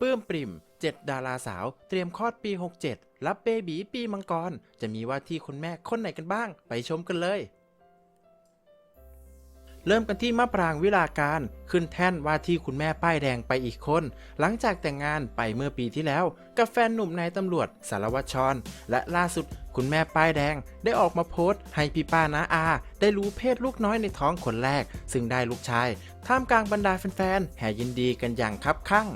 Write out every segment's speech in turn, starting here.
ปื้มปริ่ม 7 ดาราสาว เตรียมคลอดปี 67 รับเบบีปีมังกร จะมีว่าที่คุณแม่คนไหนกันบ้าง ไปชมกันเลย เริ่มกันที่มะปรางวิลาการ ขึ้นแท่นว่าที่คุณแม่ป้ายแดงไปอีกคน หลังจากแต่งงานไปเมื่อปีที่แล้ว กับแฟนหนุ่มนายตำรวจสารวัตรชรและล่าสุดคุณแม่ป้ายแดงได้ออกมาโพสต์ ให้พี่ป้านาอา ได้รู้เพศลูกน้อยในท้องคนแรก ซึ่งได้ลูกชาย ท่ามกลางบรรดาแฟนๆแห่ยินดีกันอย่างคับคั่ง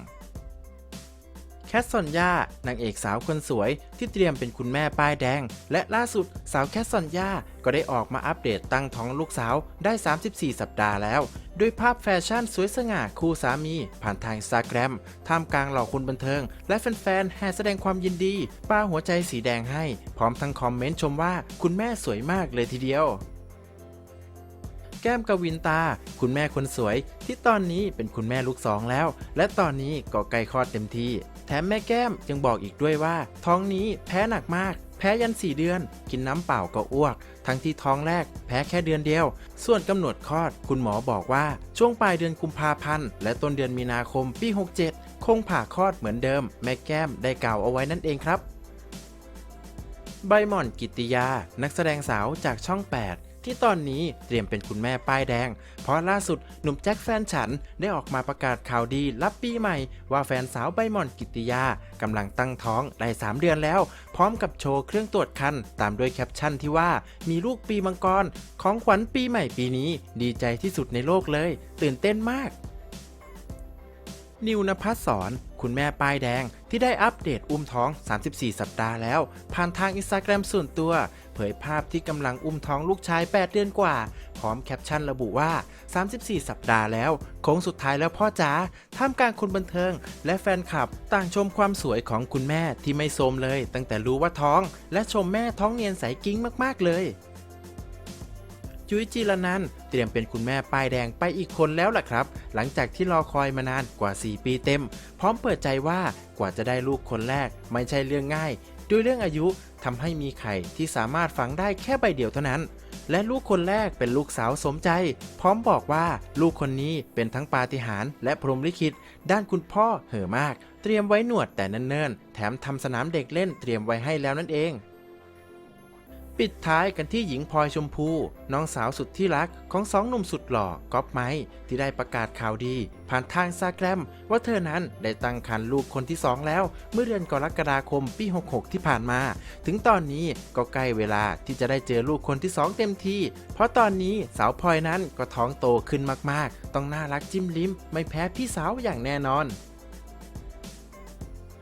แคทซอนยานางเอกสาวคนสวยที่เตรียมเป็นคุณแม่ป้ายแดง และล่าสุดสาวแคทซอนยาก็ได้ออกมาอัปเดตตั้งท้องลูกสาวได้ 34 สัปดาห์แล้ว ด้วยภาพแฟชั่นสวยสง่าคู่สามี ผ่านทางสตาแกรมท่ามกลางเหล่าคนบันเทิง และแฟนๆแห่แสดงความยินดีป้าหัวใจสีแดงให้ พร้อมทั้งคอมเมนต์ชมว่าคุณแม่สวยมากเลยทีเดียว แก้มกวินตา คุณแม่คนสวย ที่ตอนนี้เป็นคุณแม่ลูกสองแล้ว และตอนนี้ก็ใกล้คลอดเต็มทีแถมแม่แก้มยังบอกอีกด้วยว่า ท้องนี้แพ้หนักมาก แพ้ยัน4เดือน กินน้ำเปล่าก็อ้วก ทั้งที่ท้องแรก แพ้แค่เดือนเดียว ส่วนกำหนดคลอด คุณหมอบอกว่าช่วงปลายเดือนกุมภาพันธ์และต้นเดือนมีนาคมปี 67 คงผ่าคลอดเหมือนเดิม แม่แก้มได้กล่าวเอาไว้นั่นเองครับใบหม่อนกิตติยา นักแสดงสาวจากช่อง 8 ที่ตอนนี้เตรียมเป็นคุณแม่ป้ายแดง เพราะล่าสุดหนุ่มแจ็คแฟนฉันได้ออกมาประกาศข่าวดีรับปีใหม่ ว่าแฟนสาวใบหม่อนกิติยากำลังตั้งท้องได้ 3 เดือนแล้ว พร้อมกับโชว์เครื่องตรวจคัน ตามด้วยแคปชั่นที่ว่ามีลูกปีมังกร ของขวัญปีใหม่ปีนี้ ดีใจที่สุดในโลกเลย ตื่นเต้นมาก นิวนภัสสร คุณแม่ป้ายแดง ที่ได้อัปเดตอุ้มท้อง 34 สัปดาห์แล้ว ผ่านทางอินสตาแกรมส่วนตัว เผยภาพที่กำลังอุ้มท้องลูกชาย 8 เดือนกว่า พร้อมแคปชั่นระบุว่า 34 สัปดาห์แล้ว โค้งสุดท้ายแล้วพ่อจ๋าท่ามกลางคนบันเทิง และแฟนคลับ ต่างชมความสวยของคุณแม่ที่ไม่โทรมเลย ตั้งแต่รู้ว่าท้อง และชมแม่ท้องเนียนใสกิ้งมากๆเลย จุ้ยจีรนันเตรียมเป็นคุณแม่ป้ายแดงไปอีกคนแล้วล่ะครับ หลังจากที่รอคอยมานานกว่า 4 ปีเต็ม พร้อมเปิดใจว่ากว่าจะได้ลูกคนแรก ไม่ใช่เรื่องง่าย ด้วยเรื่องอายุทำให้มีไข่ที่สามารถฝังได้แค่ใบเดียวเท่านั้น และลูกคนแรกเป็นลูกสาวสมใจ พร้อมบอกว่าลูกคนนี้เป็นทั้งปาฏิหาริย์และพรหมลิขิต ด้านคุณพ่อเห่อมาก เตรียมไว้หนวดแต่เนิ่นๆ แถมทำสนามเด็กเล่นเตรียมไว้ให้แล้วนั่นเอง ปิดท้ายกันที่หญิงพลอยชมพู น้องสาวสุดที่รักของสองหนุ่มสุดหล่อก๊อฟไม้ที่ได้ประกาศข่าวดี ผ่านทางซาแกรม ว่าเธอนั้นได้ตั้งครรภ์ลูกคนที่สองแล้ว เมื่อเดือนกรกฎาคมปี 66 ที่ผ่านมา ถึงตอนนี้ก็ใกล้เวลาที่จะได้เจอลูกคนที่สองเต็มทีเพราะตอนนี้สาวพลอยนั้นก็ท้องโตขึ้นมากๆ ต้องน่ารักจิ้มลิ้ม ไม่แพ้พี่สาวอย่างแน่นอน